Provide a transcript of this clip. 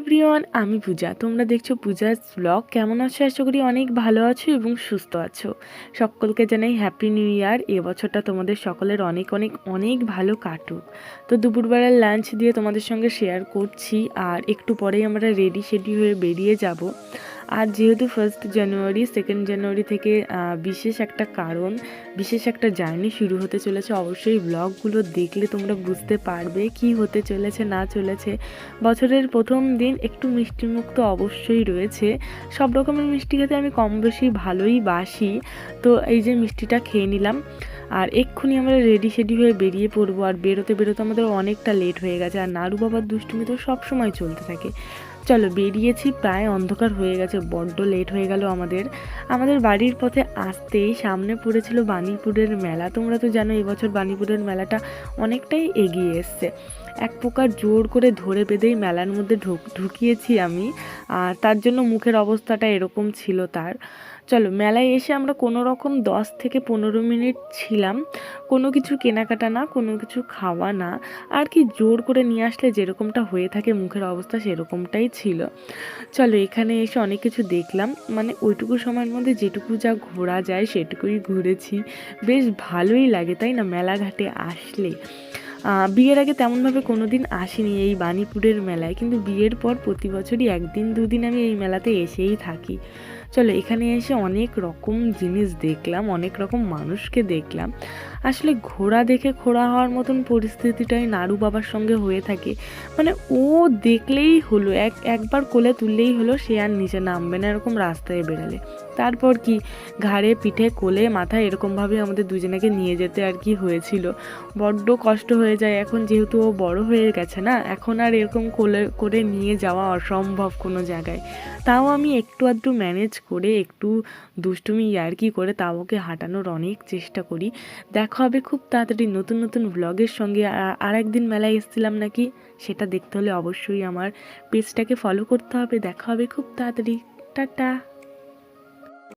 Everyone, আমি পূজা। তোমরা দেখছ পূজার ব্লগ কেমন আছো? আশা করি অনেক ভালো আছো এবং সুস্থ আছো। সকলকে জানাই হ্যাপি নিউ ইয়ার এবছরটা তোমাদের সকলের অনেক অনেক অনেক ভালো কাটুক। তো দুপুরবেলার লাঞ্চ দিয়ে তোমাদের সঙ্গে শেয়ার করছি। আর একটু পরেই আমরা রেডি সেডি হয়ে বেরিয়ে যাব। আর যেহেতু ফার্স্ট জানুয়ারি সেকেন্ড জানুয়ারি থেকে বিশেষ একটা কারণ, বিশেষ একটা জার্নি শুরু হতে চলেছে, অবশ্যই ব্লগগুলো দেখলে তোমরা বুঝতে পারবে কি হতে চলেছে, না চলেছে। বছরের প্রথম দিন একটু মিষ্টিমুখ তো অবশ্যই রয়েছে। সব রকমের মিষ্টি খেতে আমি কম বেশি ভালোই বাসি। তো এই যে মিষ্টিটা খেয়ে নিলাম, আর এক্ষুনি আমরা রেডি সেডি হয়ে বেরিয়ে পড়ব। আর বেরোতে বেরোতে আমাদের অনেকটা লেট হয়ে গেছে। আর নাড়ু বাবার দুষ্টুমি তো সবসময় চলতে থাকে। চলো বেরিয়েছি, প্রায় অন্ধকার হয়ে গেছে, বড্ড লেট হয়ে গেল আমাদের। আমাদের বাড়ির পথে আসতেই সামনে পড়েছিল বাণীপুরের মেলা। তোমরা তো জানো, এবছর বাণীপুরের মেলাটা অনেকটাই এগিয়ে এসছে। এক প্রকার জোর করে ধরে বেঁধেই মেলার মধ্যে ঢুক ঢুকিয়েছি আমি, আর তার জন্য মুখের অবস্থাটা এরকম ছিল তার। চলো, মেলায় এসে আমরা কোনো রকম দশ থেকে পনেরো মিনিট ছিলাম। কোনো কিছু কেনাকাটা না, কোনো কিছু খাওয়া না। আর কি জোর করে নিয়ে আসলে যেরকমটা হয়ে থাকে, মুখের অবস্থা সেরকমটাই ছিল। চলো এখানে এসে অনেক কিছু দেখলাম। মানে ওইটুকু সময়ের মধ্যে যেটুকু যা ঘোরা যায় সেটুকুই ঘুরেছি। বেশ ভালোই লাগে, তাই না? মেলাঘাটে আসলে। বিয়ের আগে তেমনভাবে কোনো দিন আসিনি এই বাণীপুরের মেলায়, কিন্তু বিয়ের পর প্রতি বছরই একদিন দুদিন আমি এই মেলাতে এসেই থাকি। চলো, এখানে এসে অনেক রকম জিনিস দেখলাম, অনেক রকম মানুষকে দেখলাম। আসলে ঘোড়া দেখে ঘোড়া হওয়ার মতন পরিস্থিতিটাই নাড়ু বাবার সঙ্গে হয়ে থাকে। মানে ও দেখলেই হলো, এক, একবার কোলে তুললেই হলো, সে আর নিচে নামবে না এরকম রাস্তায় বেরালে তারপর কি? ঘাড়ে, পিঠে, কোলে, মাথায় এরকমভাবে আমাদের দুজনেকে নিয়ে যেতে আর কি হয়েছিল। বড্ড কষ্ট হয়ে যায়। এখন যেহেতু ও বড় হয়ে গেছে না, এখন আর এরকম কোলে, করে নিয়ে যাওয়া অসম্ভব কোনো জায়গায়। তাও আমি একটু আধটু ম্যানেজ করে, একটু দুষ্টুমি ইয়ার্কি করে তাও ওকে হাঁটানোর অনেক চেষ্টা করি। দেখা হবে খুব তাড়াতাড়ি নতুন নতুন ব্লগের সঙ্গে। আর- একদিন মেলায় এসেছিলাম নাকি? সেটা দেখতে হলে অবশ্যই আমার পেজটাকে ফলো করতে হবে। দেখা হবে খুব তাড়াতাড়ি। টাটা!